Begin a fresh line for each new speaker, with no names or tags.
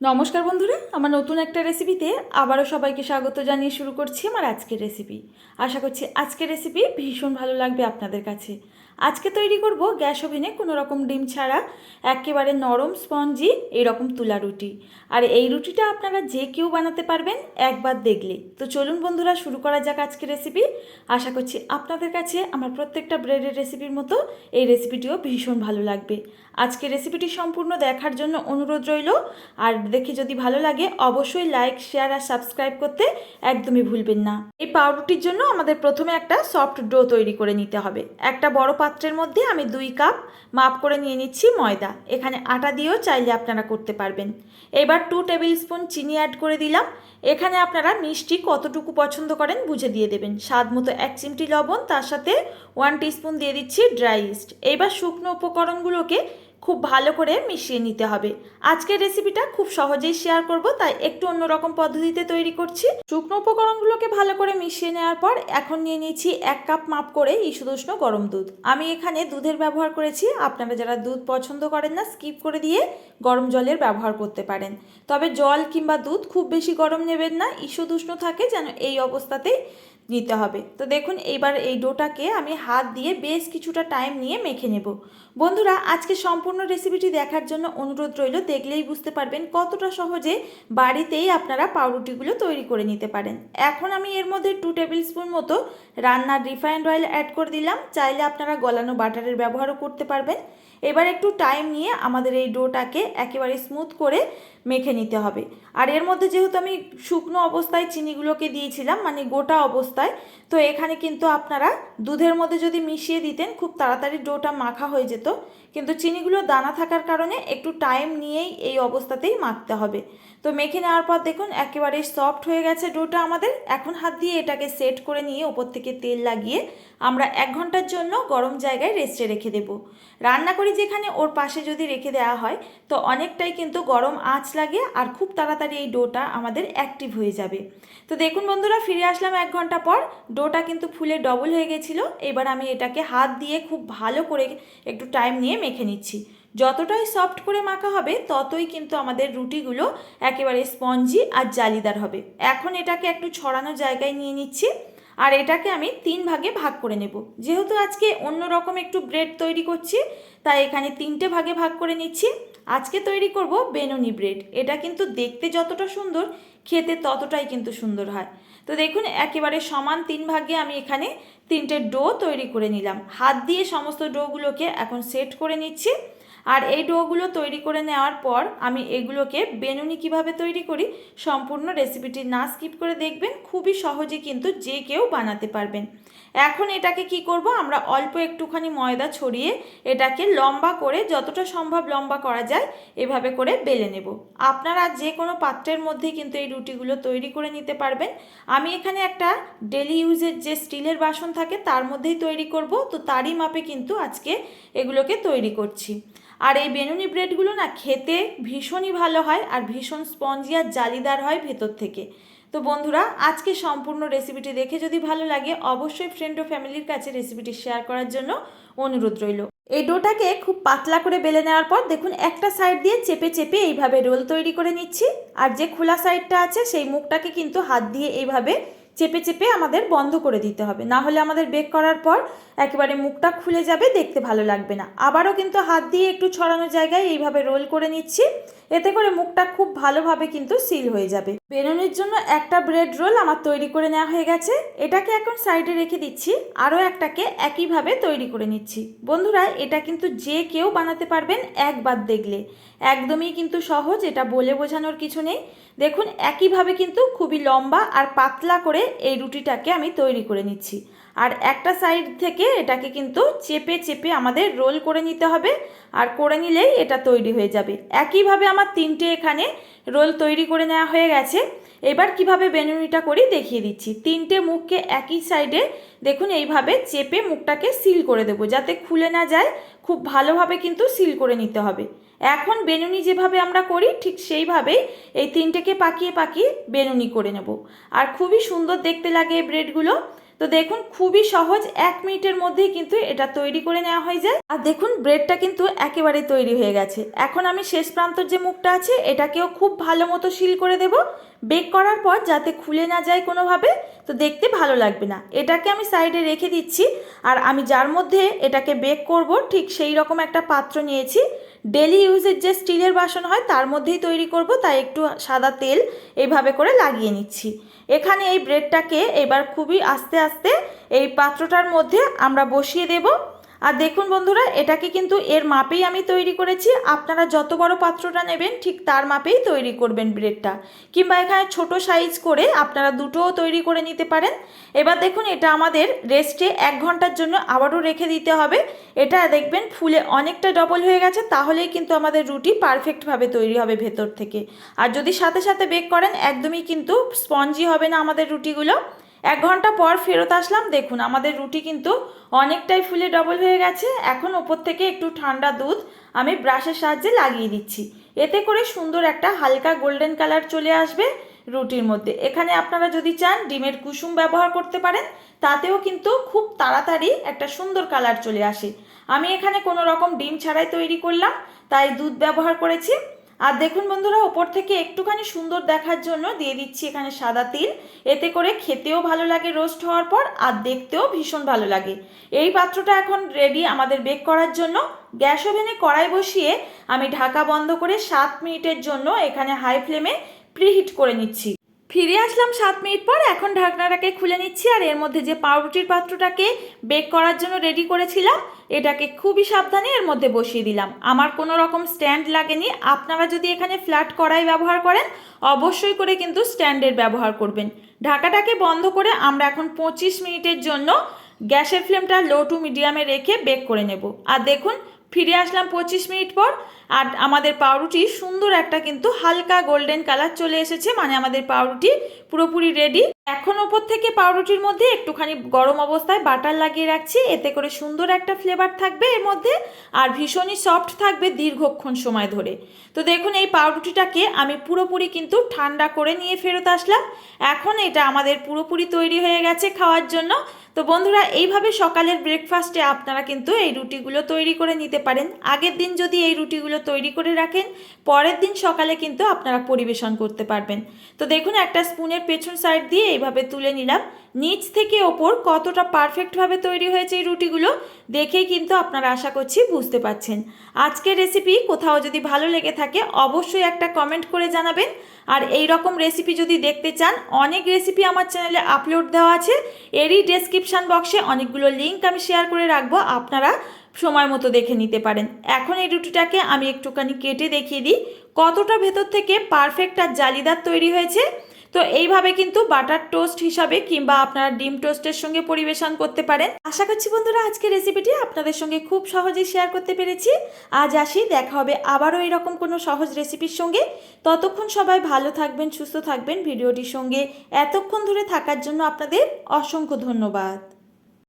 নমস্কার বন্ধুরা, আমার নতুন একটা রেসিপিতে আবারও সবাইকে স্বাগত জানিয়ে শুরু করছি আমার আজকের রেসিপি আশা করছি আজকের রেসিপি ভীষণ ভালো লাগবে আপনাদের কাছে। আজকে তৈরি করব গ্যাস ওভেনে কোনো রকম ডিম ছাড়া, একেবারে নরম স্পঞ্জি, এরকম তুলা রুটি। আর এই রুটিটা আপনারা যে কেউ বানাতে পারবেন একবার দেখলে তো চলুন বন্ধুরা, শুরু করা যাক আজকের রেসিপি আশা করছি আপনাদের কাছে আমার প্রত্যেকটা ব্রেডের রেসিপির মতো এই রেসিপিটিও ভীষণ ভালো লাগবে। আজকে রেসিপিটি সম্পূর্ণ দেখার জন্য অনুরোধ রইল। আর দেখে যদি ভালো লাগে, অবশ্যই লাইক শেয়ার আর সাবস্ক্রাইব করতে একদমই ভুলবেন না। এই পাউরুটির জন্য আমাদের প্রথমে একটা সফট ডো তৈরি করে নিতে হবে। একটা বড় পাত্রের মধ্যে আমি দুই কাপ মাপ করে নিয়ে নিচ্ছি ময়দা। এখানে আটা দিয়েও চাইলে আপনারা করতে পারবেন। এবার টু টেবিল স্পুন চিনি অ্যাড করে দিলাম। এখানে আপনারা মিষ্টি কতটুকু পছন্দ করেন বুঝে দিয়ে দেবেন। স্বাদ মতো এক চিমটি লবণ, তার সাথে ওয়ান টিস্পুন দিয়ে দিচ্ছি ড্রাই ইস্ট এবার শুকনো উপকরণগুলোকে খুব ভালো করে মিশিয়ে নিতে হবে। আজকের রেসিপিটা খুব সহজেই শেয়ার করব, তাই একটু অন্যরকম পদ্ধতিতে তৈরি করছি। শুকনো উপকরণগুলোকে ভালো করে মিশিয়ে নেওয়ার পর এখন নিয়ে নিয়েছি এক কাপ মাপ করে ইসুদুষ্ণ গরম দুধ। আমি এখানে দুধের ব্যবহার করেছি, আপনারা যারা দুধ পছন্দ করেন না স্কিপ করে দিয়ে গরম জলের ব্যবহার করতে পারেন। তবে জল কিংবা দুধ খুব বেশি গরম নেবেন না ইসুদুষ্ণ থাকে যেন এই অবস্থাতেই নিতে হবে। তো দেখুন, এইবার এই ডোটাকে আমি হাত দিয়ে বেশ কিছুটা টাইম নিয়ে মেখে নেব। বন্ধুরা, আজকে সম্পূর্ণ রেসিপিটি দেখার জন্য অনুরোধ রইল। দেখলেই বুঝতে পারবেন কতটা সহজে বাড়িতেই আপনারা পাউরুটিগুলো তৈরি করে নিতে পারেন। এখন আমি এর মধ্যে টু টেবিল স্পুন মতো রান্নার রিফাইন্ড অয়েল অ্যাড করে দিলাম। চাইলে আপনারা গলানো বাটারের ব্যবহারও করতে পারবেন। এবার একটু টাইম নিয়ে আমাদের এই ডোটাকে একেবারে স্মুথ করে মেখে নিতে হবে। আর এর মধ্যে যেহেতু আমি শুকনো অবস্থায় চিনিগুলোকে দিয়েছিলাম মানে গোটা অবস্থায়, তো এখানে কিন্তু আপনারা দুধের মধ্যে যদি মিশিয়ে দিতেন, খুব তাড়াতাড়ি ডোটা মাখা হয়ে যেত। কিন্তু চিনিগুলো দানা থাকার কারণে একটু টাইম নিয়েই এই অবস্থাতেই মাখতে হবে। তো মেখে নেওয়ার পর দেখুন, একেবারে সফট হয়ে গেছে ডোটা আমাদের। এখন হাত দিয়ে এটাকে সেট করে নিয়ে ওপর থেকে তেল লাগিয়ে আমরা এক ঘণ্টার জন্য গরম জায়গায় রেস্টে রেখে দেব। রান্না করি যেখানে ওর পাশে যদি রেখে দেওয়া হয়, তো অনেকটাই কিন্তু গরম আঁচ লাগে আর খুব তাড়াতাড়ি এই ডোটা আমাদের অ্যাক্টিভ হয়ে যাবে। তো দেখুন বন্ধুরা, ফিরে আসলাম এক ঘণ্টা পর। ডোটা কিন্তু ফুলে ডবল হয়ে গেছিল। এবার আমি এটাকে হাত দিয়ে খুব ভালো করে একটু টাইম নিয়ে মেখে নিচ্ছি। যতটাই সফট করে মাখা হবে, ততই কিন্তু আমাদের রুটিগুলো একেবারে স্পঞ্জি আর জালিদার হবে। এখন এটাকে একটু ছড়ানো জায়গায় নিয়ে নিচ্ছি। আর এটাকে আমি তিন ভাগে ভাগ করে নেব। যেহেতু আজকে অন্য রকম একটু ব্রেড তৈরি করছি, তাই এখানে তিনটে ভাগে ভাগ করে নিচ্ছি। আজকে তৈরি করব বেনুনি ব্রেড। এটা কিন্তু দেখতে যতটা সুন্দর, খেতে ততটাই কিন্তু সুন্দর হয়। তো দেখুন, একেবারে সমান তিন ভাগে আমি এখানে তিনটে ডো তৈরি করে নিলাম। হাত দিয়ে সমস্ত ডোগুলোকে এখন সেট করে নিচ্ছি। আর এই ডোগুলো তৈরি করে নেওয়ার পর আমি এগুলোকে বেনুনি কীভাবে তৈরি করি সম্পূর্ণ রেসিপিটি না স্কিপ করে দেখবেন, খুবই সহজে কিন্তু যে কেউ বানাতে পারবেন। এখন এটাকে কি করব, আমরা অল্প একটুখানি ময়দা ছড়িয়ে এটাকে লম্বা করে যতটা সম্ভব লম্বা করা যায়, এভাবে করে বেলে নেব। আপনারা যে কোনো পাত্রের মধ্যেই কিন্তু এই রুটিগুলো তৈরি করে নিতে পারবেন। আমি এখানে একটা ডেলি ইউজের যে স্টিলের বাসন থাকে, তার মধ্যেই তৈরি করব, তো তারই মাপে কিন্তু আজকে এগুলোকে তৈরি করছি। আর এই বেনুনি ব্রেডগুলো না খেতে ভীষণই ভালো হয় আর ভীষণ স্পঞ্জি আর জালিদার হয় ভেতর থেকে। তো বন্ধুরা, আজকে সম্পূর্ণ রেসিপিটি দেখে যদি ভালো লাগে, অবশ্যই ফ্রেন্ড ও ফ্যামিলির কাছে রেসিপিটি শেয়ার করার জন্য অনুরোধ রইল। এই ডোটাকে খুব পাতলা করে বেলে নেওয়ার পর দেখুন, একটা সাইড দিয়ে চেপে চেপে এইভাবে রোল তৈরি করে নিচ্ছি। আর যে খোলা সাইডটা আছে, সেই মুখটাকে কিন্তু হাত দিয়ে এইভাবে চেপে চেপে আমাদের বন্ধ করে দিতে হবে। না হলে আমাদের বেক করার পর একেবারে মুখটা খুলে যাবে, দেখতে ভালো লাগবে না। আবারও কিন্তু হাত দিয়ে একটু ছড়ানো জায়গায় এইভাবে রোল করে নিচ্ছি। এতে করে মুখটা খুব ভালোভাবে কিন্তু সিল হয়ে যাবে। বেরোনোর জন্য একটা ব্রেড রোল আমার তৈরি করে নেওয়া হয়ে গেছে। এটাকে এখন সাইডে রেখে দিচ্ছি। আরও একটাকে একইভাবে তৈরি করে নিচ্ছি। বন্ধুরা, এটা কিন্তু যে কেউ বানাতে পারবেন একবার দেখলে। একদমই কিন্তু সহজ, এটা বলে বোঝানোর কিছু নেই। দেখুন, একইভাবে কিন্তু খুবই লম্বা আর পাতলা করে এই রুটিটাকে আমি তৈরি করে নিচ্ছি। আর একটা সাইড থেকে এটাকে কিন্তু চেপে চেপে আমাদের রোল করে নিতে হবে। আর করে নিলেই এটা তৈরি হয়ে যাবে। একইভাবে আমার তিনটে এখানে রোল তৈরি করে নেওয়া হয়ে গেছে। এবার কীভাবে বেনুনিটা করি দেখিয়ে দিচ্ছি। তিনটে মুখকে একই সাইডে দেখুন, এইভাবে চেপে মুখটাকে সিল করে দেবো। যাতে খুলে না যায়, খুব ভালোভাবে কিন্তু সিল করে নিতে হবে। এখন বেনুনি যেভাবে আমরা করি, ঠিক সেইভাবেই এই তিনটেকে পাকিয়ে পাকিয়ে বেনুনি করে নেব। আর খুবই সুন্দর দেখতে লাগে এই ব্রেডগুলো। তো দেখুন, খুবই সহজ, এক মিনিটের মধ্যেই কিন্তু এটা তৈরি করে নেওয়া হয়ে যায়। আর দেখুন, ব্রেডটা কিন্তু একেবারে তৈরি হয়ে গেছে। এখন আমি শেষ প্রান্তর যে মুখটা আছে, এটাকেও খুব ভালো মতো সিল করে দেব। বেক করার পর যাতে খুলে না যায় কোনোভাবে, তো দেখতে ভালো লাগবে না। এটাকে আমি সাইডে রেখে দিচ্ছি, আর আমি যার মধ্যে এটাকে বেক করব, ঠিক সেই রকম একটা পাত্র নিয়েছি। ডেলি ইউজের যে স্টিলের বাসন হয়, তার মধ্যেই তৈরি করব, তাই একটু সাদা তেল এইভাবে করে লাগিয়ে নিচ্ছি। এখানে এই ব্রেডটাকে এবার খুবই আস্তে আস্তে এই পাত্রটার মধ্যে আমরা বসিয়ে দেব। আর দেখুন বন্ধুরা, এটাকে কিন্তু এর মাপেই আমি তৈরি করেছি। আপনারা যত বড় পাত্রটা নেবেন, ঠিক তার মাপেই তৈরি করবেন ব্রেডটা। কিংবা এখানে ছোট সাইজ করে আপনারা দুটোও তৈরি করে নিতে পারেন। এবার দেখুন, এটা আমাদের রেস্টে এক ঘণ্টার জন্য আবারও রেখে দিতে হবে। এটা দেখবেন ফুলে অনেকটা ডবল হয়ে গেছে, তাহলেই কিন্তু আমাদের রুটি পারফেক্টভাবে তৈরি হবে ভেতর থেকে। আর যদি সাথে সাথে বেক করেন, একদমই কিন্তু স্পঞ্জি হবে না আমাদের রুটিগুলো। এক ঘণ্টা পর ফেরত আসলাম। দেখুন, আমাদের রুটি কিন্তু অনেকটাই ফুলে ডবল হয়ে গেছে। এখন ওপর থেকে একটু ঠান্ডা দুধ আমি ব্রাশের সাহায্যে লাগিয়ে দিচ্ছি। এতে করে সুন্দর একটা হালকা গোল্ডেন কালার চলে আসবে রুটির মধ্যে। এখানে আপনারা যদি চান, ডিমের কুসুম ব্যবহার করতে পারেন, তাতেও কিন্তু খুব তাড়াতাড়ি একটা সুন্দর কালার চলে আসে। আমি এখানে কোনো রকম ডিম ছাড়াই তৈরি করলাম, তাই দুধ ব্যবহার করেছি। আর দেখুন বন্ধুরা, ওপর থেকে একটুখানি সুন্দর দেখার জন্য দিয়ে দিচ্ছি এখানে সাদা তিল। এতে করে খেতেও ভালো লাগে রোস্ট হওয়ার পর, আর দেখতেও ভীষণ ভালো লাগে। এই পাত্রটা এখন রেডি আমাদের বেক করার জন্য। গ্যাস ওভেনে কড়াই বসিয়ে আমি ঢাকা বন্ধ করে সাত মিনিটের জন্য এখানে হাই ফ্লেমে প্রিহিট করে নিচ্ছি। ফিরে আসলাম সাত মিনিট পর। এখন ঢাকনাটাকে খুলে নিচ্ছি আর এর মধ্যে যে পাউরুটির পাত্রটাকে বেক করার জন্য রেডি করেছিলাম, এটাকে খুবই সাবধানে এর মধ্যে বসিয়ে দিলাম। আমার কোনো রকম স্ট্যান্ড লাগেনি। আপনারা যদি এখানে ফ্ল্যাট কড়াই ব্যবহার করেন, অবশ্যই করে কিন্তু স্ট্যান্ডের ব্যবহার করবেন। ঢাকাটাকে বন্ধ করে আমরা এখন পঁচিশ মিনিটের জন্য গ্যাসের ফ্লেমটা লো টু মিডিয়ামে রেখে বেক করে নেব। আর দেখুন ফিরে আসলাম পঁচিশ মিনিট পর, আর আমাদের পাউরুটি সুন্দর একটা কিন্তু হালকা গোল্ডেন কালার চলে এসেছে মানে আমাদের পাউরুটি পুরোপুরি রেডি এখন ওপর থেকে পাউরুটির মধ্যে একটুখানি গরম অবস্থায় বাটার লাগিয়ে রাখছি, এতে করে সুন্দর একটা ফ্লেভার থাকবে এর মধ্যে, আর ভীষণই সফট থাকবে দীর্ঘক্ষণ সময় ধরে। তো দেখুন এই পাউরুটিটাকে আমি পুরোপুরি কিন্তু ঠান্ডা করে নিয়ে ফেরত আসলাম। এখন এটা আমাদের পুরোপুরি তৈরি হয়ে গেছে খাওয়ার জন্য। তো বন্ধুরা, এইভাবে সকালের ব্রেকফাস্টে আপনারা কিন্তু এই রুটিগুলো তৈরি করে নিতে পারেন। আগের দিন যদি এই রুটিগুলো তৈরি করে রাখেন, পরের দিন সকালে কিন্তু আপনারা পরিবেশন করতে পারবেন। তো দেখুন, একটা স্পুনের পেছন সাইড দিয়ে এইভাবে তুলে নিলাম। নিচ থেকে ওপর কতটা পারফেক্টভাবে তৈরি হয়েছে এই রুটিগুলো দেখেই কিন্তু আপনারা আশা করছি বুঝতে পাচ্ছেন আজকের রেসিপি কোথাও যদি ভালো লেগে থাকে অবশ্যই একটা কমেন্ট করে জানাবেন। আর এই রকম রেসিপি যদি দেখতে চান, অনেক রেসিপি আমার চ্যানেলে আপলোড দেওয়া আছে। এরই ডেসক্রিপশান বক্সে অনেকগুলো লিঙ্ক আমি শেয়ার করে রাখব, আপনারা সময় মতো দেখে নিতে পারেন। এখন এই রুটিটাকে আমি একটুখানি কেটে দেখিয়ে দিই। কতটা ভেতর থেকে পারফেক্ট আর জালিদার তৈরি হয়েছে। তো এইভাবে কিন্তু বাটার টোস্ট হিসাবে কিংবা আপনারা ডিম টোস্টের সঙ্গে পরিবেশন করতে পারেন। আশা করছি বন্ধুরা আজকের রেসিপিটি আপনাদের সঙ্গে খুব সহজেই শেয়ার করতে পেরেছি। আজ আসি, দেখা হবে আবারও এরকম কোনো সহজ রেসিপির সঙ্গে। ততক্ষণ সবাই ভালো থাকবেন, সুস্থ থাকবেন। ভিডিওটির সঙ্গে এতক্ষণ ধরে থাকার জন্য আপনাদের অসংখ্য ধন্যবাদ।